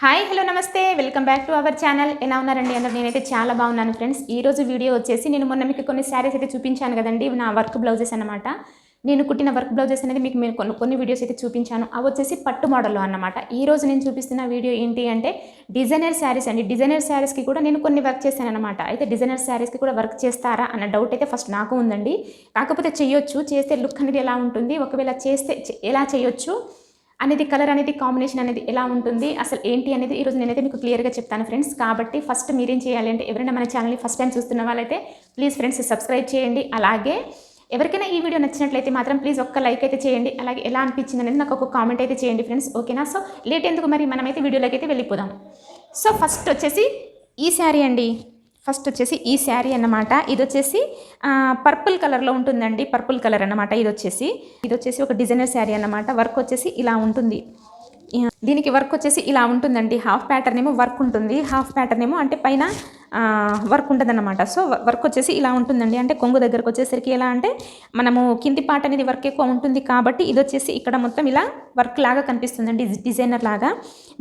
Hi hello నమస్తే. Welcome back to our channel. ఎలా ఉన్నారండి అందరూ? నేనైతే చాలా బాగున్నాను ఫ్రెండ్స్. ఈ రోజు వీడియో వచ్చేసి నేను మొన్న మీకు కొన్ని శారీస్ అయితే చూపించాను కదండి. నా వర్క్ బ్లౌజెస్ అనమాట నేను కుట్టిన వర్క్ బ్లౌజెస్ అనేది మీకు నేను కొన్ని కొన్ని వీడియోస్ అయితే చూపించాను. అవి వచ్చేసి పట్టు మోడల్లో అన్నమాట. ఈ రోజు నేను చూపిస్తున్న వీడియో ఏంటి అంటే డిజైనర్ శారీస్ అండి. డిజైనర్ శారీస్కి కూడా నేను కొన్ని వర్క్ చేశాను అనమాట అయితే డిజైనర్ శారీస్కి కూడా వర్క్ చేస్తారా అన్న డౌట్ అయితే ఫస్ట్ నాకు ఉందండి. కాకపోతే చేయొచ్చు. చేస్తే లుక్ అనేది ఎలా ఉంటుంది? ఒకవేళ చేస్తే ఎలా చేయొచ్చు? అనేది కలర్ అనేది కాంబినేషన్ అనేది ఎలా ఉంటుంది అసలు ఏంటి అనేది ఈరోజు నేనైతే మీకు క్లియర్గా చెప్తాను ఫ్రెండ్స్. కాబట్టి ఫస్ట్ మీరేం చేయాలి అంటే ఎవరైనా మన ఛానల్ని ఫస్ట్ టైం చూస్తున్న వాళ్ళైతే ప్లీజ్ ఫ్రెండ్స్ సబ్స్క్రైబ్ చేయండి. అలాగే ఎవరికైనా ఈ వీడియో నచ్చినట్లయితే మాత్రం ప్లీజ్ ఒక్క లైక్ అయితే చేయండి. అలాగే ఎలా అనిపించింది అనేది నాకు ఒక కామెంట్ అయితే చేయండి ఫ్రెండ్స్. ఓకేనా? సో లేట్ ఎందుకు మరి మనమైతే వీడియోలోకి అయితే వెళ్ళిపోదాం. సో ఫస్ట్ వచ్చేసి ఈ శారీ అండి. ఫస్ట్ వచ్చేసి ఈ శారీ అన్నమాట. ఇది వచ్చేసి పర్పుల్ కలర్లో ఉంటుందండి. పర్పుల్ కలర్ అన్నమాట ఇది వచ్చేసి ఇది వచ్చేసి ఒక డిజైనర్ శారీ అన్నమాట. వర్క్ వచ్చేసి ఇలా ఉంటుంది. దీనికి వర్క్ వచ్చేసి ఇలా ఉంటుందండి. హాఫ్ ప్యాటర్న్ ఏమో వర్క్ ఉంటుంది. హాఫ్ ప్యాటర్న్ ఏమో అంటే పైన వర్క్ ఉంటుందన్నమాట. సో వర్క్ వచ్చేసి ఇలా ఉంటుందండి. అంటే కొంగు దగ్గరకు వచ్చేసరికి ఎలా అంటే మనము కింది పాట అనేది వర్క్ ఎక్కువ ఉంటుంది కాబట్టి ఇది వచ్చేసి ఇక్కడ మొత్తం ఇలా వర్క్ లాగా కనిపిస్తుందండి. డిజైనర్ లాగా.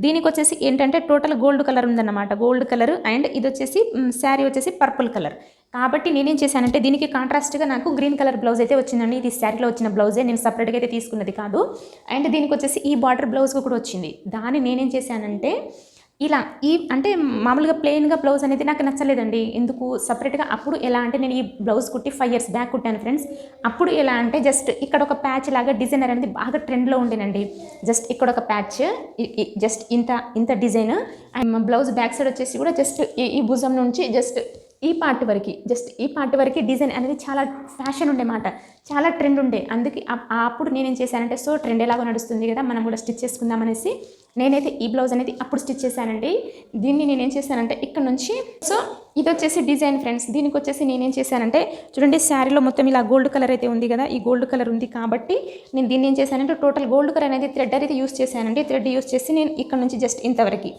దీనికి వచ్చేసి ఏంటంటే టోటల్ గోల్డ్ కలర్ ఉందన్నమాట. గోల్డ్ కలర్ అండ్ ఇది వచ్చేసి శారీ వచ్చేసి పర్పుల్ కలర్ కాబట్టి నేనేం చేశానంటే దీనికి కాంట్రాస్ట్గా నాకు గ్రీన్ కలర్ బ్లౌజ్ అయితే వచ్చిందండి. ఇది శారీలో వచ్చిన బ్లౌజే నేను సపరేట్గా అయితే తీసుకున్నది కాదు. అండ్ దీనికి వచ్చేసి ఈ బార్డర్ బ్లౌజ్ కూడా వచ్చింది. దాన్ని నేనేం చేశానంటే ఇలా ఈ అంటే మామూలుగా ప్లెయిన్గా బ్లౌజ్ అనేది నాకు నచ్చలేదండి. ఎందుకు? సపరేట్గా అప్పుడు ఎలా అంటే నేను ఈ బ్లౌజ్ కుట్టి ఫైవ్ ఇయర్స్ బ్యాక్ కుట్టాను ఫ్రెండ్స్ అప్పుడు ఎలా అంటే జస్ట్ ఇక్కడ ఒక ప్యాచ్ లాగా డిజైనర్ అనేది బాగా ట్రెండ్లో ఉండేనండి. జస్ట్ ఇక్కడ ఒక ప్యాచ్ జస్ట్ ఇంత ఇంత design and blouse back side వచ్చేసి కూడా జస్ట్ ఈ ఈ భుజం నుంచి జస్ట్ ఈ పార్ట్ వరకు జస్ట్ ఈ పార్ట్ వరకు డిజైన్ అనేది చాలా ఫ్యాషన్ ఉండే మాట. చాలా ట్రెండ్ ఉండే. అందుకే ఆ అప్పుడు నేనేం చేశానంటే సో ట్రెండ్ ఎలాగో నడుస్తుంది కదా మనం కూడా స్టిచ్ చేసుకుందాం అనేసి నేనైతే ఈ బ్లౌజ్ అనేది అప్పుడు స్టిచ్ చేశానండి. దీన్ని నేనేం చేశానంటే ఇక్కడ నుంచి సో ఇది వచ్చేసి డిజైన్ ఫ్రెండ్స్ దీనికి వచ్చేసి నేనేం చేశానంటే చూడండి శారీలో మొత్తం ఇలా గోల్డ్ కలర్ అయితే ఉంది కదా ఈ గోల్డ్ కలర్ ఉంది కాబట్టి నేను దీన్ని ఏం చేశానంటే టోటల్ గోల్డ్ కలర్ అనేది థ్రెడ్ అయితే యూస్ చేశానండి. థ్రెడ్ యూస్ చేసి నేను ఇక్కడ నుంచి జస్ట్ ఇంతవరకు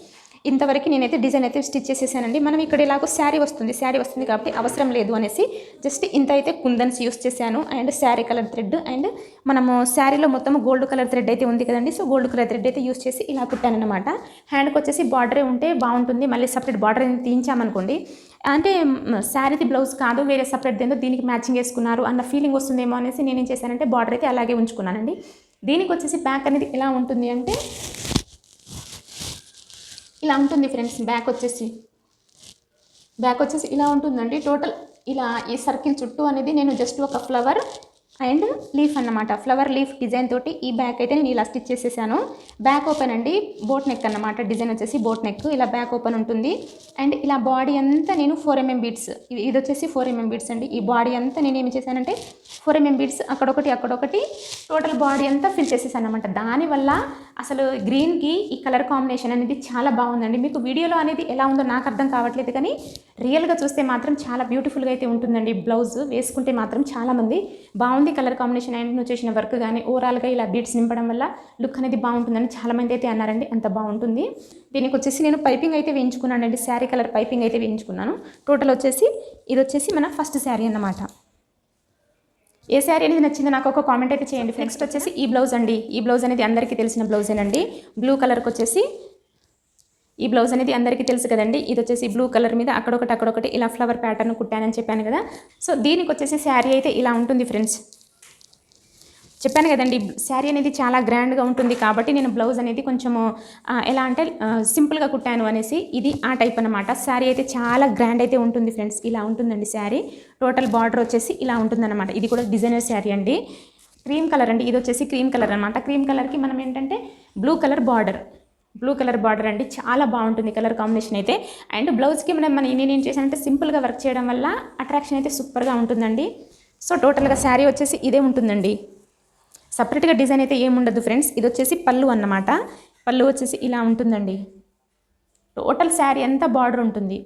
ఇంతవరకు నేనైతే డిజైన్ అయితే స్టిచ్ చేసేసానండి. మనం ఇక్కడ ఇలాగో శారీ వస్తుంది శారీ వస్తుంది కాబట్టి అవసరం లేదు అనేసి జస్ట్ ఇంత అయితే కుందన్స్ యూస్ చేశాను. And sari colour thread and మనము శారీలో మొత్తం గోల్డ్ కలర్ థ్రెడ్ అయితే ఉంది కదండి. సో గోల్డ్ కలర్ థ్రెడ్ అయితే యూస్ చేసి ఇలా కుట్టానమాట హ్యాండ్కి వచ్చేసి బార్డరే ఉంటే బాగుంటుంది. మళ్ళీ సపరేట్ బార్డర్ తీయించామనుకోండి. అంటే శారీది బ్లౌజ్ కాదు వేరే సపరేట్ దేంతో దీనికి మ్యాచింగ్ వేసుకున్నారు అన్న ఫీలింగ్ వస్తుందేమో అనేసి నేనేం చేశానంటే బార్డర్ అయితే అలాగే ఉంచుకున్నానండి. దీనికి వచ్చేసి బ్యాక్ అనేది ఎలా ఉంటుంది అంటే ఇలా ఉంటుంది ఫ్రెండ్స్ బ్యాక్ వచ్చేసి. బ్యాక్ వచ్చేసి ఇలా ఉంటుందండి. టోటల్ ఇలా ఈ సర్కిల్ చుట్టూ అనేది నేను జస్ట్ ఒక ఫ్లవర్ అండ్ లీఫ్ అన్నమాట. ఫ్లవర్ లీఫ్ డిజైన్ తోటి ఈ బ్యాక్ అయితే నేను ఇలా స్టిచ్ చేసేసాను. బ్యాక్ ఓపెన్ అండి బోట్ నెక్ అన్నమాట. డిజైన్ వచ్చేసి బోట్ నెక్ ఇలా బ్యాక్ ఓపెన్ ఉంటుంది. అండ్ ఇలా బాడీ అంతా నేను ఫోర్ ఎంఎం బీట్స్ ఇది వచ్చేసి ఫోర్ ఎంఎం బీట్స్ అండి. ఈ బాడీ అంతా నేను ఏమి చేశానంటే ఫోర్ ఎంఎం బీడ్స్ అక్కడొకటి అక్కడొకటి టోటల్ బాడీ అంతా ఫిల్ చేసేసాను అనమాట దానివల్ల అసలు గ్రీన్కి ఈ కలర్ కాంబినేషన్ అనేది చాలా బాగుందండి. మీకు వీడియోలో అనేది ఎలా ఉందో నాకు అర్థం కావట్లేదు కానీ రియల్గా చూస్తే మాత్రం చాలా బ్యూటిఫుల్గా అయితే ఉంటుందండి. బ్లౌజ్ వేసుకుంటే మాత్రం చాలామంది బాగుంది కలర్ కాంబినేషన్ అండ్ నువ్వు చేసిన వర్క్ కానీ ఓవరాల్గా ఇలా బీడ్స్ నింపడం వల్ల లుక్ అనేది బాగుంటుందని చాలామంది అయితే అన్నారండి. అంత బాగుంటుంది. దీనికి వచ్చేసి నేను పైపింగ్ అయితే వేయించుకున్నానండి. శారీ కలర్ పైపింగ్ అయితే వేయించుకున్నాను. టోటల్ వచ్చేసి ఇది వచ్చేసి మన ఫస్ట్ శారీ అన్నమాట. ఏ శారీ అనేది నచ్చిందో నాకు ఒక కామెంట్ అయితే చేయండి. నెక్స్ట్ వచ్చేసి ఈ బ్లౌజ్ అండి. ఈ బ్లౌజ్ అనేది అందరికీ తెలిసిన బ్లౌజేనండి బ్లూ కలర్కి వచ్చేసి ఈ బ్లౌజ్ అనేది అందరికీ తెలుసు కదండి. ఇది వచ్చేసి బ్లూ కలర్ మీద అక్కడొకటి అక్కడొకటి ఇలా ఫ్లవర్ ప్యాటర్న్ కుట్టానని చెప్పాను కదా. సో దీనికి వచ్చేసి శారీ అయితే ఇలా ఉంటుంది ఫ్రెండ్స్ చెప్పాను కదండి శారీ అనేది చాలా గ్రాండ్గా ఉంటుంది కాబట్టి నేను బ్లౌజ్ అనేది కొంచెము ఎలా అంటే సింపుల్గా కుట్టాను అనేసి ఇది ఆ టైప్ అనమాట శారీ అయితే చాలా గ్రాండ్ అయితే ఉంటుంది ఫ్రెండ్స్ ఇలా ఉంటుందండి శారీ. టోటల్ బార్డర్ వచ్చేసి ఇలా ఉంటుందన్నమాట. ఇది కూడా డిజైనర్ శారీ అండి. క్రీమ్ కలర్ అండి ఇది వచ్చేసి క్రీమ్ కలర్ అనమాట క్రీమ్ కలర్కి మనం ఏంటంటే blue colour border. Blue colour border అండి చాలా బాగుంటుంది కలర్ కాంబినేషన్ అయితే. అండ్ బ్లౌజ్కి మనం మన నేను ఏం చేశానంటే సింపుల్గా వర్క్ చేయడం వల్ల అట్రాక్షన్ అయితే సూపర్గా ఉంటుందండి. సో టోటల్గా శారీ వచ్చేసి ఇదే ఉంటుందండి. సపరేట్గా డిజైన్ అయితే ఏముండదు ఫ్రెండ్స్ ఇది వచ్చేసి పళ్ళు అన్నమాట. పళ్ళు వచ్చేసి ఇలా ఉంటుందండి. టోటల్ శారీ అంతా బార్డర్ ఉంటుంది.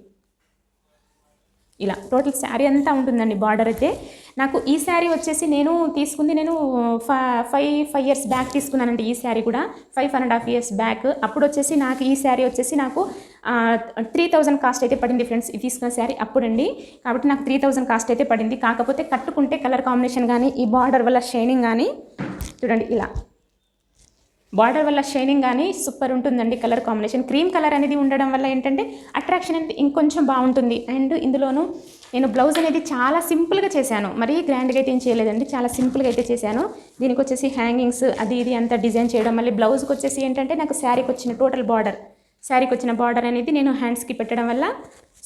ఇలా టోటల్ శారీ అంతా ఉంటుందండి బార్డర్ అయితే. నాకు ఈ శారీ వచ్చేసి నేను తీసుకుంది నేను ఫైవ్ ఫైవ్ ఇయర్స్ బ్యాక్ తీసుకున్నానండి ఈ శారీ కూడా. Five and half years back అప్పుడు వచ్చేసి నాకు ఈ శారీ వచ్చేసి నాకు త్రీ థౌజండ్ కాస్ట్ అయితే పడింది ఫ్రెండ్స్ ఇది తీసుకున్న శారీ అప్పుడండి. కాబట్టి నాకు త్రీ థౌజండ్ కాస్ట్ అయితే పడింది. కాకపోతే కట్టుకుంటే కలర్ కాంబినేషన్ కానీ ఈ బార్డర్ వల్ల షైనింగ్ కానీ చూడండి ఇలా. బార్డర్ వల్ల షైనింగ్ కానీ సూపర్ ఉంటుందండి కలర్ కాంబినేషన్ క్రీమ్ కలర్ అనేది ఉండడం వల్ల ఏంటంటే అట్రాక్షన్ అనేది ఇంకొంచెం బాగుంటుంది. అండ్ ఇందులోనూ నేను బ్లౌజ్ అనేది చాలా సింపుల్గా చేశాను. మరీ గ్రాండ్గా అయితే ఏం చేయలేదండి. చాలా సింపుల్గా అయితే చేశాను. దీనికి వచ్చేసి హ్యాంగింగ్స్ అది ఇది అంతా డిజైన్ చేయడం. మళ్ళీ బ్లౌజ్కి వచ్చేసి ఏంటంటే నాకు శారీకి వచ్చిన టోటల్ బార్డర్ శారీకి వచ్చిన బార్డర్ అనేది నేను హ్యాండ్స్కి పెట్టడం వల్ల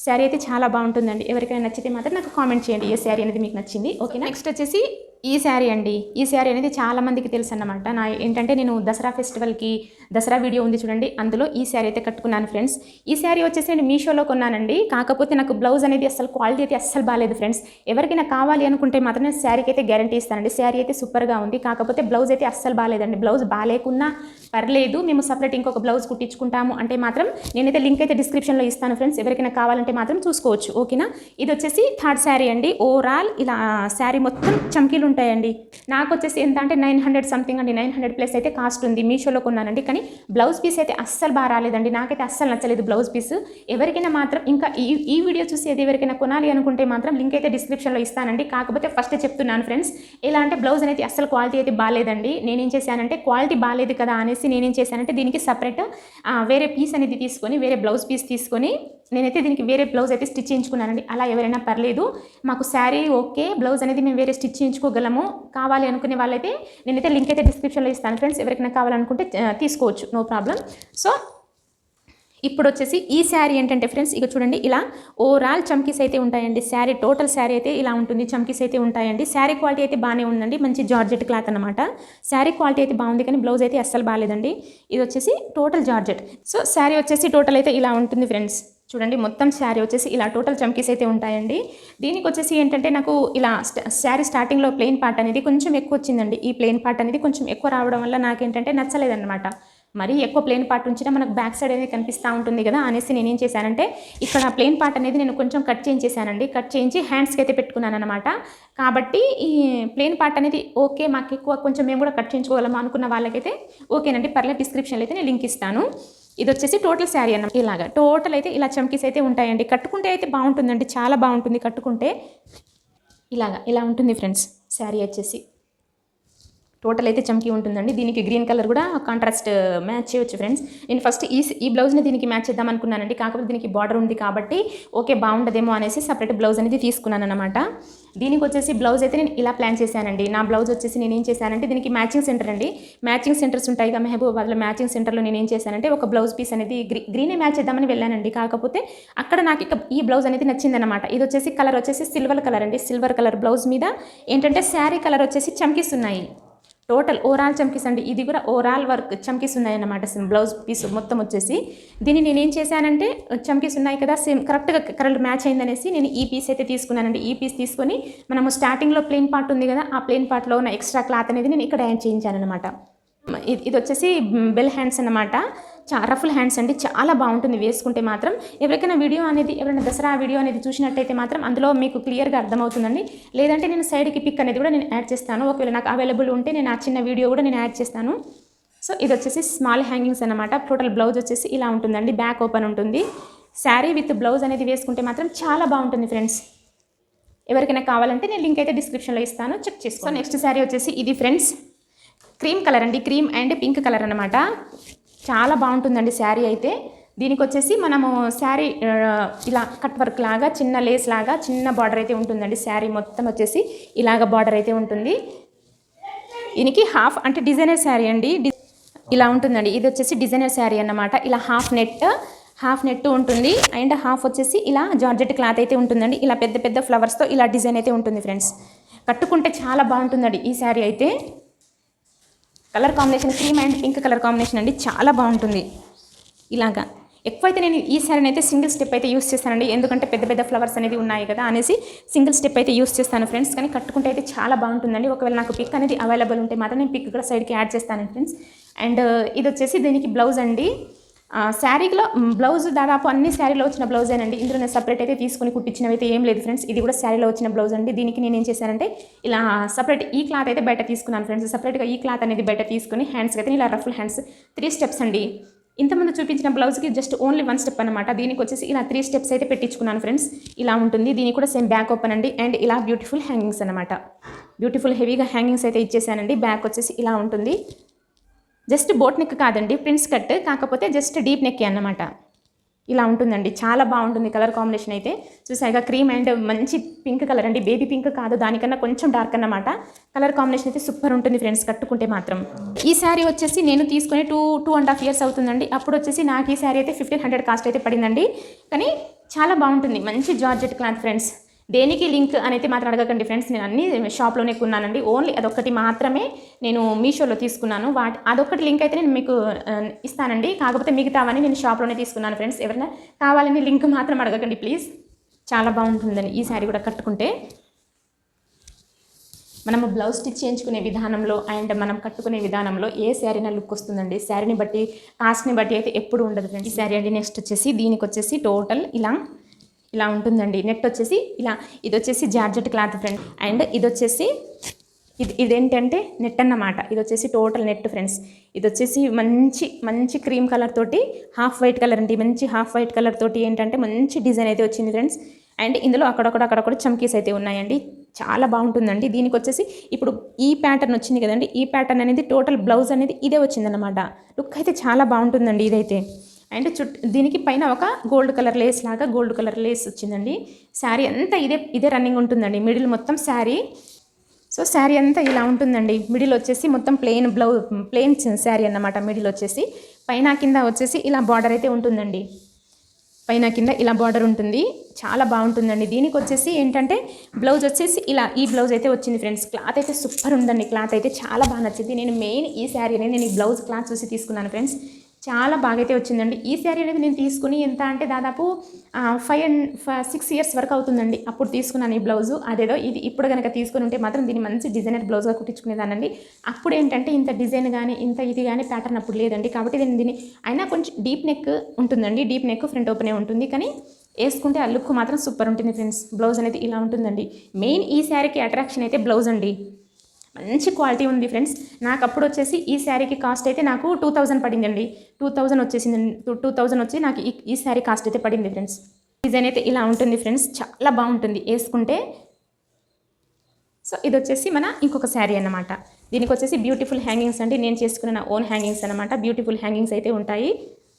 శారీ అయితే చాలా బాగుంటుందండి. ఎవరికైనా నచ్చితే మాత్రం నాకు కామెంట్ చేయండి. ఏ శారీ అనేది మీకు నచ్చింది? ఓకే నెక్స్ట్ వచ్చేసి ఈ శారీ అండి ఈ శారీ అనేది చాలామందికి తెలుసు అన్నమాట నా ఏంటంటే నేను దసరా ఫెస్టివల్కి దసరా వీడియో ఉంది చూడండి అందులో ఈ శారీ అయితే కట్టుకున్నాను ఫ్రెండ్స్. ఈ శారీ వచ్చేసి నేను మీషోలో కొన్నానండి కాకపోతే నాకు బ్లౌజ్ అనేది అసలు క్వాలిటీ అయితే అస్సలు బాగాలేదు ఫ్రెండ్స్. ఎవరికైనా కావాలి అనుకుంటే మాత్రం నేను శారీకి అయితే గ్యారంటీ ఇస్తానండి. శారీ అయితే సూపర్గా ఉంది కాకపోతే బ్లౌజ్ అయితే అస్సలు బాగాలేదండి బ్లౌజ్ బాగాలేకున్నా పర్లేదు మేము సపరేట్ ఇంకొక బ్లౌజ్ కుట్టించుకుంటాము అంటే మాత్రం నేనైతే లింక్ అయితే డిస్క్రిప్షన్లో ఇస్తాను ఫ్రెండ్స్. ఎవరికైనా కావాలంటే మాత్రం చూసుకోవచ్చు ఓకేనా? ఇది వచ్చేసి థర్డ్ శారీ అండి. ఓవరాల్ ఇలా శారీ మొత్తం చమ్కీలు ఉంటాయండి. నాకు వచ్చేసి ఎంత అంటే నైన్ హండ్రెడ్ సంథింగ్ అండి. నైన్ హండ్రెడ్ ప్లస్ అయితే కాస్ట్ ఉంది. మీషోలో కొన్నానండి. కానీ బ్లౌజ్ పీస్ అయితే అస్సలు బాగా రాలేదండి. నాకైతే అస్సలు నచ్చలేదు బ్లౌజ్ పీస్. ఎవరికైనా మాత్రం ఇంకా ఈ ఈ వీడియో చూసి ఏది ఎవరికైనా కొనాలి అనుకుంటే మాత్రం లింక్ అయితే డిస్క్రిప్షన్లో ఇస్తానండి. కాకపోతే ఫస్ట్ చెప్తున్నాను ఫ్రెండ్స్ ఎలా అంటే బ్లౌజ్ అనేది అస్సలు క్వాలిటీ అయితే బాగాలేదండి. నేనేం చేశానంటే క్వాలిటీ బాగాలేదు కదా అనేసి నేనేం చేశానంటే దీనికి సపరేట్ వేరే పీస్ అనేది తీసుకొని వేరే బ్లౌజ్ పీస్ తీసుకొని నేనైతే దీనికి వేరే బ్లౌజ్ అయితే స్టిచ్ చేయించుకున్నానండి. అలా ఎవరైనా పర్లేదు. మాకు శారీ ఓకే బ్లౌజ్ అనేది మేము వేరే స్టిచ్ చేయించుకోగలము. కావాలి అనుకునే వాళ్ళైతే నేనైతే లింక్ అయితే డిస్క్రిప్షన్లో ఇస్తాను ఫ్రెండ్స్ ఎవరికైనా కావాలనుకుంటే తీసుకోవచ్చు. నో ప్రాబ్లం సో ఇప్పుడు వచ్చేసి ఈ శారీ ఏంటంటే ఫ్రెండ్స్ ఇక చూడండి ఇలా ఓవరాల్ చమ్కీస్ అయితే ఉంటాయండి. శారీ టోటల్ శారీ అయితే ఇలా ఉంటుంది. చమ్కీస్ అయితే ఉంటాయండి. శారీ క్వాలిటీ అయితే బాగానే ఉందండి. మంచి జార్జెట్ క్లాత్ అనమాట శారీ క్వాలిటీ అయితే బాగుంది కానీ బ్లౌజ్ అయితే అస్సలు బాగాలేదండి. ఇది వచ్చేసి టోటల్ జార్జెట్. సో శారీ వచ్చేసి టోటల్ అయితే ఇలా ఉంటుంది ఫ్రెండ్స్ చూడండి మొత్తం శారీ వచ్చేసి ఇలా టోటల్ చమ్కీస్ అయితే ఉంటాయండి. దీనికి వచ్చేసి ఏంటంటే నాకు ఇలా స్ట- శారీ స్టార్టింగ్లో ప్లెయిన్ పార్ట్ అనేది కొంచెం ఎక్కువ వచ్చిందండి. ఈ ప్లెయిన్ పార్ట్ అనేది కొంచెం ఎక్కువ రావడం వల్ల నాకేంటంటే నచ్చలేదన్నమాట. మరీ ఎక్కువ ప్లెయిన్ పార్ట్ ఉంచినా మనకు బ్యాక్ సైడ్ అనేది కనిపిస్తూ ఉంటుంది కదా అనేసి నేను ఏం చేశానంటే ఇక్కడ ప్లెయిన్ పార్ట్ అనేది నేను కొంచెం కట్ చేయించేసానండి కట్ చేయించి హ్యాండ్స్కి అయితే పెట్టుకున్నాను అనమాట కాబట్టి ఈ ప్లెయిన్ పార్ట్ అనేది ఓకే మాకు ఎక్కువ కొంచెం మేము కూడా కట్ చేయించుకోగలము అనుకున్న వాళ్ళకైతే ఓకేనండి. పర్లేదు డిస్క్రిప్షన్లో అయితే నేను లింక్ ఇస్తాను. ఇది వచ్చేసి టోటల్ శారీ అన్న ఇలాగా. టోటల్ అయితే ఇలా చమ్కీస్ అయితే ఉంటాయండి. కట్టుకుంటే అయితే బాగుంటుందండి. చాలా బాగుంటుంది కట్టుకుంటే. ఇలాగా ఇలా ఉంటుంది ఫ్రెండ్స్. శారీ వచ్చేసి. టోటల్ అయితే చమ్కీ ఉంటుందండి. దీనికి గ్రీన్ కలర్ కూడా కాంట్రాస్ట్ uh, మ్యాచ్ చేయొచ్చు ఫ్రెండ్స్. నేను ఫస్ట్ ఈ ఈ బ్లౌజ్ని దీనికి మ్యాచ్ చేద్దాం అనుకున్నానండి. కాకపోతే దీనికి బార్డర్ ఉంది కాబట్టి ఓకే బాగుండదేమో అనేసి సపరేట్ బ్లౌజ్ అనేది తీసుకున్నాను అనమాట దీనికి వచ్చేసి బ్లౌజ్ అయితే నేను ఇలా ప్లాన్ చేశానండి. నా బ్లౌజ్ వచ్చేసి నేను ఏం చేశానంటే దీనికి మ్యాచింగ్ సెంటర్ అండి. మ్యాచింగ్ సెంటర్స్ ఉంటాయి కదా మహబూబాబాద్లో మ్యాచింగ్ సెంటర్లో నేను ఏం చేశానంటే ఒక బ్లౌజ్ పీస్ అనేది గ్రీ గ్రీనే మ్యాచ్ చేద్దామని వెళ్ళానండి. కాకపోతే అక్కడ నాకు ఇక ఈ బ్లౌజ్ అనేది నచ్చిందనమాట ఇది వచ్చేసి కలర్ వచ్చేసి సిల్వర్ కలర్ అండి. సిల్వర్ కలర్ బ్లౌజ్ మీద ఏంటంటే శారీ కలర్ వచ్చేసి చమ్కీస్ టోటల్ ఓవరాల్ చమ్కీస్ అండి ఇది కూడా ఓవరాల్ వర్క్ చమ్కీస్ ఉన్నాయన్నమాట బ్లౌజ్ పీస్ మొత్తం వచ్చేసి. దీన్ని నేను ఏం చేశానంటే చమ్కీస్ ఉన్నాయి కదా సేమ్ కరెక్ట్గా కరెక్ట్ మ్యాచ్ అయిందనేసి నేను ఈ పీస్ అయితే తీసుకున్నానండి. ఈ పీస్ తీసుకొని మనము స్టార్టింగ్లో ప్లెయిన్ పార్ట్ ఉంది కదా ఆ ప్లెయిన్ పార్ట్లో ఉన్న ఎక్స్ట్రా క్లాత్ అనేది నేను ఇక్కడ యాడ్ చేయించాను అనమాట ఇది ఇది వచ్చేసి బెల్ హ్యాండ్స్ అన్నమాట. చా రఫుల్ హ్యాండ్స్ అండి. చాలా బాగుంటుంది వేసుకుంటే మాత్రం. ఎవరికైనా వీడియో అనేది ఎవరైనా దసరా వీడియో అనేది చూసినట్టయితే మాత్రం అందులో మీకు క్లియర్గా అర్థమవుతుందండి. లేదంటే నేను సైడ్కి పిక్ అనేది కూడా నేను యాడ్ చేస్తాను. ఒకవేళ నాకు అవైలబుల్ ఉంటే నేను ఆ చిన్న వీడియో కూడా నేను యాడ్ చేస్తాను. సో ఇది వచ్చేసి స్మాల్ హ్యాంగింగ్స్ అనమాట టోటల్ బ్లౌజ్ వచ్చేసి ఇలా ఉంటుందండి. బ్యాక్ ఓపెన్ ఉంటుంది. శారీ విత్ బ్లౌజ్ అనేది వేసుకుంటే మాత్రం చాలా బాగుంటుంది ఫ్రెండ్స్. ఎవరికైనా కావాలంటే నేను లింక్ అయితే డిస్క్రిప్షన్లో ఇస్తాను. చెక్ చేసుకో నెక్స్ట్ శారీ వచ్చేసి ఇది ఫ్రెండ్స్. క్రీమ్ కలర్ అండి. క్రీమ్ అండ్ పింక్ కలర్ అనమాట చాలా బాగుంటుందండి శారీ అయితే. దీనికి వచ్చేసి మనము శారీ ఇలా కట్ వర్క్ లాగా చిన్న లేస్ లాగా చిన్న బార్డర్ అయితే ఉంటుందండి శారీ మొత్తం వచ్చేసి ఇలాగ బార్డర్ అయితే ఉంటుంది. దీనికి హాఫ్ అంటే డిజైనర్ శారీ అండి. ఇలా ఉంటుందండి. ఇది వచ్చేసి డిజైనర్ శారీ అన్నమాట. ఇలా హాఫ్ నెట్ హాఫ్ నెట్ ఉంటుంది. అండ్ హాఫ్ వచ్చేసి ఇలా జార్జెట్ క్లాత్ అయితే ఉంటుందండి. ఇలా పెద్ద పెద్ద ఫ్లవర్స్తో ఇలా డిజైన్ అయితే ఉంటుంది ఫ్రెండ్స్. కట్టుకుంటే చాలా బాగుంటుందండి ఈ శారీ అయితే. Colour combination cream and pink colour combination అండి చాలా బాగుంటుంది. ఇలాగా ఎక్కువైతే నేను ఈ శారీని అయితే సింగిల్ స్టెప్ అయితే యూస్ చేస్తానండి. ఎందుకంటే పెద్ద పెద్ద ఫ్లవర్స్ అనేది ఉన్నాయి కదా అనేసి సింగిల్ స్టెప్ అయితే యూస్ చేస్తాను ఫ్రెండ్స్. కానీ కట్టుకుంటే అయితే చాలా బాగుంటుందండి. ఒకవేళ నాకు పిక్ అనేది అవైలబుల్ ఉంటే మాత్రం నేను పిక్ కూడా సైడ్కి యాడ్ చేస్తాను ఫ్రెండ్స్. అండ్ ఇది వచ్చేసి దీనికి బ్లౌజ్ అండి. శారీలో బ్లౌజ్ దాదాపు అన్ని శారీలో వచ్చిన బ్లౌజేనండి. ఇందులో నేను సపరేట్ అయితే తీసుకుని కుట్టించినవి అయితే ఏం లేదు ఫ్రెండ్స్. ఇది కూడా శారీలో వచ్చిన బ్లౌజ్ అండి. దీనికి నేను ఏం చేశానంటే ఇలా సపరేట్ ఈ క్లాత్ అయితే బయట తీసుకున్నాను ఫ్రెండ్స్. సపరేట్గా ఈ క్లాత్ అనేది బయట తీసుకుని హ్యాండ్స్కి అయితే ఇలా రఫుల్ హ్యాండ్స్ త్రీ స్టెప్స్ అండి. ఇంతకుముందు చూపించిన బ్లౌజ్కి జస్ట్ ఓన్లీ వన్ స్టెప్ అనమాట దీనికి వచ్చేసి ఇలా త్రీ స్టెప్స్ అయితే పెట్టించుకున్నాను ఫ్రెండ్స్. ఇలా ఉంటుంది. దీనికి కూడా సేమ్ బ్యాక్ ఓపెన్ అండి. అండ్ ఇలా బ్యూటిఫుల్ హ్యాంగింగ్స్ అనమాట బ్యూటిఫుల్ హెవీగా హ్యాంగింగ్స్ అయితే ఇచ్చేసానండి. బ్యాక్ వచ్చేసి ఇలా ఉంటుంది. జస్ట్ బోట్ నెక్ కాదండి ప్రిన్స్ కట్. కాకపోతే జస్ట్ డీప్ నెక్ అన్నమాట. ఇలా ఉంటుందండి. చాలా బాగుంటుంది కలర్ కాంబినేషన్ అయితే. చూసాయిగా క్రీమ్ అండ్ మంచి పింక్ కలర్ అండి. బేబీ పింక్ కాదు దానికన్నా కొంచెం డార్క్ అన్నమాట. కలర్ కాంబినేషన్ అయితే సూపర్ ఉంటుంది ఫ్రెండ్స్ కట్టుకుంటే మాత్రం. ఈ శారీ వచ్చేసి నేను తీసుకుని two two and half years అవుతుందండి. అప్పుడు వచ్చేసి నాకు ఈ శారీ అయితే ఫిఫ్టీన్ హండ్రెడ్ కాస్ట్ అయితే పడిందండి. కానీ చాలా బాగుంటుంది. మంచి జార్జెట్ క్లాత్ ఫ్రెండ్స్. దేనికి లింక్ అనేది మాత్రం అడగకండి ఫ్రెండ్స్. నేను అన్ని షాప్లోనే కొన్నానండి. ఓన్లీ అదొక్కటి మాత్రమే నేను మీషోలో తీసుకున్నాను. వాటి అదొక్కటి లింక్ అయితే నేను మీకు ఇస్తానండి. కాకపోతే మిగతావన్నీ నేను షాప్లోనే తీసుకున్నాను ఫ్రెండ్స్. ఎవరైనా కావాలని లింక్ మాత్రం అడగకండి ప్లీజ్. చాలా బాగుంటుందని ఈ శారీ కూడా కట్టుకుంటే. మనము బ్లౌజ్ స్టిచ్ చేయించుకునే విధానంలో అండ్ మనం కట్టుకునే విధానంలో ఏ శారీనా లుక్ వస్తుందండి. శారీని బట్టి కాస్ట్ని బట్టి అయితే ఎప్పుడు ఉండదు ఫ్రెండ్ ఈ శారీ అండి నెక్స్ట్ వచ్చేసి దీనికి వచ్చేసి టోటల్ ఇలా ఇలా ఉంటుందండి. నెట్ వచ్చేసి ఇలా ఇది వచ్చేసి జార్జెట్ క్లాత్ ఫ్రెండ్ అండ్ ఇది వచ్చేసి ఇది ఇదేంటంటే నెట్ అన్నమాట. ఇది వచ్చేసి టోటల్ నెట్ ఫ్రెండ్స్. ఇది వచ్చేసి మంచి మంచి క్రీమ్ కలర్ తోటి హాఫ్ వైట్ కలర్ అండి. మంచి హాఫ్ వైట్ కలర్ తోటి ఏంటంటే మంచి డిజైన్ అయితే వచ్చింది ఫ్రెండ్స్. అండ్ ఇందులో అక్కడక్కడ అక్కడక్కడ చమ్కీస్ అయితే ఉన్నాయండి. చాలా బాగుంటుందండి. దీనికి వచ్చేసి ఇప్పుడు ఈ ప్యాటర్న్ వచ్చింది కదండి. ఈ ప్యాటర్న్ అనేది టోటల్ బ్లౌజ్ అనేది ఇదే వచ్చిందనమాట లుక్ అయితే చాలా బాగుంటుందండి ఇదైతే. అండ్ చుట్టూ దీనికి పైన ఒక గోల్డ్ కలర్ లేస్ లాగా గోల్డ్ కలర్ లేస్ వచ్చిందండి. శారీ అంతా ఇదే ఇదే రన్నింగ్ ఉంటుందండి. మిడిల్ మొత్తం శారీ. సో శారీ అంతా ఇలా ఉంటుందండి. మిడిల్ వచ్చేసి మొత్తం ప్లెయిన్ బ్లౌజ్ ప్లెయిన్ శారీ అన్నమాట. మిడిల్ వచ్చేసి. పైన కింద వచ్చేసి ఇలా బార్డర్ అయితే ఉంటుందండి. పైన కింద ఇలా బార్డర్ ఉంటుంది. చాలా బాగుంటుందండి. దీనికి వచ్చేసి ఏంటంటే బ్లౌజ్ వచ్చేసి ఇలా ఈ బ్లౌజ్ అయితే వచ్చింది ఫ్రెండ్స్. క్లాత్ అయితే సూపర్ ఉందండి. క్లాత్ అయితే చాలా బాగా నచ్చింది. నేను మెయిన్ ఈ శారీ అనేది నేను ఈ బ్లౌజ్ క్లాత్ చూసి తీసుకున్నాను ఫ్రెండ్స్. చాలా బాగా అయితే వచ్చిందండి. ఈ శారీ అనేది నేను తీసుకుని ఎంత అంటే దాదాపు ఫైవ్ అండ్ సిక్స్ ఇయర్స్ వరకు అవుతుందండి. అప్పుడు తీసుకున్నాను ఈ బ్లౌజు. అదేదో ఇది ఇప్పుడు కనుక తీసుకుని ఉంటే మాత్రం దీన్ని మంచి డిజైనర్ బ్లౌజ్గా కుట్టించుకునేదానండి అప్పుడు ఏంటంటే ఇంత డిజైన్ కానీ ఇంత ఇది కానీ ప్యాటర్న్ అప్పుడు లేదండి. కాబట్టి నేను దీన్ని అయినా కొంచెం డీప్ నెక్ ఉంటుందండి. డీప్ నెక్ ఫ్రంట్ ఓపెనే ఉంటుంది. కానీ వేసుకుంటే ఆ లుక్ మాత్రం సూపర్ ఉంటుంది ఫ్రెండ్స్. బ్లౌజ్ అనేది ఇలా ఉంటుందండి. మెయిన్ ఈ శారీకి అట్రాక్షన్ అయితే బ్లౌజ్ అండి. మంచి క్వాలిటీ ఉంది ఫ్రెండ్స్. నాకు అప్పుడు వచ్చేసి ఈ శారీకి కాస్ట్ అయితే నాకు టూ థౌజండ్ పడిందండి. టూ థౌజండ్ వచ్చేసింది టూ థౌజండ్ వచ్చి నాకు ఈ ఈ శారీ కాస్ట్ అయితే పడింది ఫ్రెండ్స్. డిజైన్ అయితే ఇలా ఉంటుంది ఫ్రెండ్స్. చాలా బాగుంటుంది వేసుకుంటే. సో ఇది వచ్చేసి మన ఇంకొక శారీ అన్నమాట. దీనికి వచ్చేసి బ్యూటిఫుల్ హ్యాంగింగ్స్ అంటే నేను చేసుకున్న నా ఓన్ హ్యాంగింగ్స్ అన్నమాట. బ్యూటిఫుల్ హ్యాంగింగ్స్ అయితే ఉంటాయి.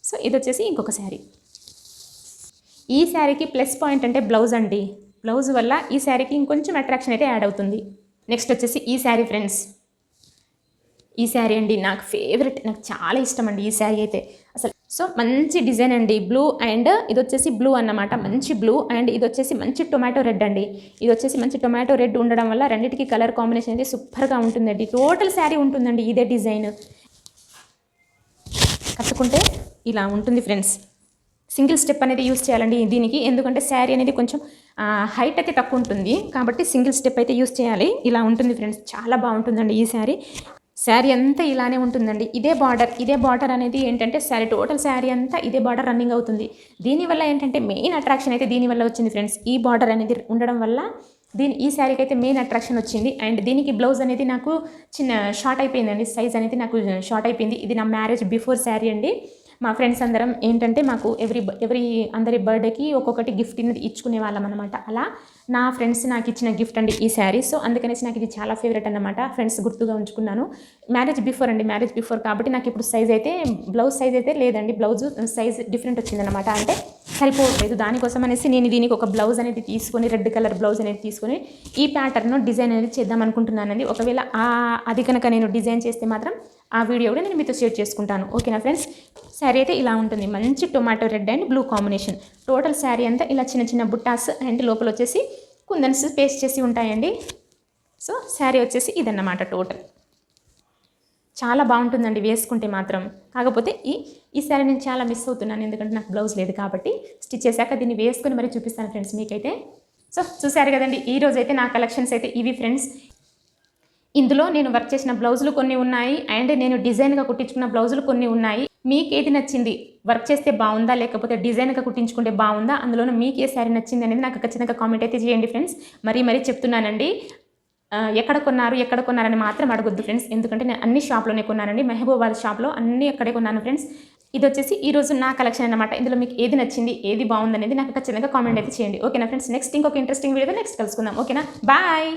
సో ఇది వచ్చేసి ఇంకొక శారీ. ఈ శారీకి ప్లస్ పాయింట్ అంటే బ్లౌజ్ అండి. బ్లౌజ్ వల్ల ఈ శారీకి ఇంకొంచెం అట్రాక్షన్ అయితే యాడ్ అవుతుంది. నెక్స్ట్ వచ్చేసి ఈ శారీ ఫ్రెండ్స్. ఈ శారీ అండి నాకు ఫేవరెట్ నాకు చాలా ఇష్టం అండి ఈ శారీ అయితే. అసలు సో మంచి డిజైన్ అండి. బ్లూ అండ్ ఇది వచ్చేసి బ్లూ అన్నమాట. మంచి బ్లూ అండ్ ఇది వచ్చేసి మంచి టొమాటో రెడ్ అండి. ఇది వచ్చేసి మంచి టొమాటో రెడ్ ఉండడం వల్ల రెండింటికి కలర్ కాంబినేషన్ అయితే సూపర్గా ఉంటుందండి. టోటల్ శారీ ఉంటుందండి ఇదే డిజైన్. కట్టుకుంటే ఇలా ఉంటుంది ఫ్రెండ్స్. సింగిల్ స్టెప్ అనేది యూస్ చేయాలండి దీనికి. ఎందుకంటే శారీ అనేది కొంచెం హైట్ అయితే తక్కువ ఉంటుంది కాబట్టి సింగిల్ స్టెప్ అయితే యూస్ చేయాలి. ఇలా ఉంటుంది ఫ్రెండ్స్. చాలా బాగుంటుందండి ఈ శారీ. శారీ అంతా ఇలానే ఉంటుందండి. ఇదే బార్డర్. ఇదే బార్డర్ అనేది ఏంటంటే శారీ టోటల్ శారీ అంతా ఇదే బార్డర్ రన్నింగ్ అవుతుంది. దీనివల్ల ఏంటంటే మెయిన్ అట్రాక్షన్ అయితే దీనివల్ల వచ్చింది ఫ్రెండ్స్. ఈ బార్డర్ అనేది ఉండడం వల్ల దీని ఈ శారీకి అయితే మెయిన్ అట్రాక్షన్ వచ్చింది. అండ్ దీనికి బ్లౌజ్ అనేది నాకు చిన్న షార్ట్ అయిపోయిందండి. సైజ్ అనేది నాకు షార్ట్ అయిపోయింది. ఇది నా మ్యారేజ్ బిఫోర్ శారీ అండి. మా ఫ్రెండ్స్ అందరం ఏంటంటే మాకు ఎవ్రీ ఎవ్రీ అందరి బర్త్డేకి ఒక్కొక్కటి గిఫ్ట్ అనేది ఇచ్చుకునే వాళ్ళం అనమాట అలా నా ఫ్రెండ్స్ నాకు ఇచ్చిన గిఫ్ట్ అండి ఈ శారీ. సో అందుకనేసి నాకు ఇది చాలా ఫేవరెట్ అనమాట ఫ్రెండ్స్ గుర్తుగా ఉంచుకున్నాను. మ్యారేజ్ బిఫోర్ అండి మ్యారేజ్ బిఫోర్. కాబట్టి నాకు ఇప్పుడు సైజ్ అయితే బ్లౌజ్ సైజ్ అయితే లేదండి. బ్లౌజ్ సైజ్ డిఫరెంట్ వచ్చిందనమాట అంటే సరిపోవట్లేదు దానికోసం అనేసి నేను దీనికి ఒక బ్లౌజ్ అనేది తీసుకొని రెడ్ కలర్ బ్లౌజ్ అనేది తీసుకొని ఈ ప్యాటర్న్ డిజైన్ అనేది చేద్దాం అనుకుంటున్నానండి. ఒకవేళ ఆ అది కనుక నేను డిజైన్ చేస్తే మాత్రం ఆ వీడియో కూడా నేను మీతో షేర్ చేసుకుంటాను. ఓకేనా ఫ్రెండ్స్? శారీ అయితే ఇలా ఉంటుంది. మంచి tomato red and blue combination. Total sari అంతా ఇలా చిన్న చిన్న బుట్టాస్ అండ్ లోపల వచ్చేసి కుందన్స్ పేస్ట్ చేసి ఉంటాయండి. సో శారీ వచ్చేసి ఇదన్నమాట టోటల్. చాలా బాగుంటుందండి వేసుకుంటే మాత్రం. కాకపోతే ఈ ఈ శారీ నేను చాలా మిస్ అవుతున్నాను. ఎందుకంటే నాకు బ్లౌజ్ లేదు కాబట్టి స్టిచ్ చేశాక దీన్ని వేసుకొని మరి చూపిస్తాను ఫ్రెండ్స్ మీకైతే. సో చూసారు కదండి ఈ రోజైతే నా కలెక్షన్స్ అయితే ఇవి ఫ్రెండ్స్. ఇందులో నేను వర్క్ చేసిన బ్లౌజులు కొన్ని ఉన్నాయి. అండ్ నేను డిజైన్గా కుట్టించుకున్న బ్లౌజులు కొన్ని ఉన్నాయి. మీకు ఏది నచ్చింది? వర్క్ చేస్తే బాగుందా? లేకపోతే డిజైన్గా కుట్టించుకుంటే బాగుందా? అందులోనూ మీకు ఏ శారీ నచ్చింది అనేది నాకు ఖచ్చితంగా కామెంట్ అయితే చేయండి ఫ్రెండ్స్. మరీ మరీ చెప్తున్నానండి. ఎక్కడ కొన్నారు? ఎక్కడ కొన్నారని మాత్రం అడగొద్దు ఫ్రెండ్స్. ఎందుకంటే నేను అన్ని షాప్లోనే కొన్నానండి. మహబూబాద్ షాప్లో అన్ని అక్కడే కొన్నాను ఫ్రెండ్స్. ఇది వచ్చేసి ఈ రోజు నా కలెక్షన్ అనమాట ఇందులో మీకు ఏది నచ్చింది? ఏది బాగుందనేది నాకు ఖచ్చితంగా కామెంట్ అయితే చేయండి. ఓకేనా ఫ్రెండ్స్? నెక్స్ట్ ఇంకొక ఇంట్రెస్టింగ్ వీడియో నెక్స్ట్ కలుసుకుందాం. ఓకేనా? బాయ్!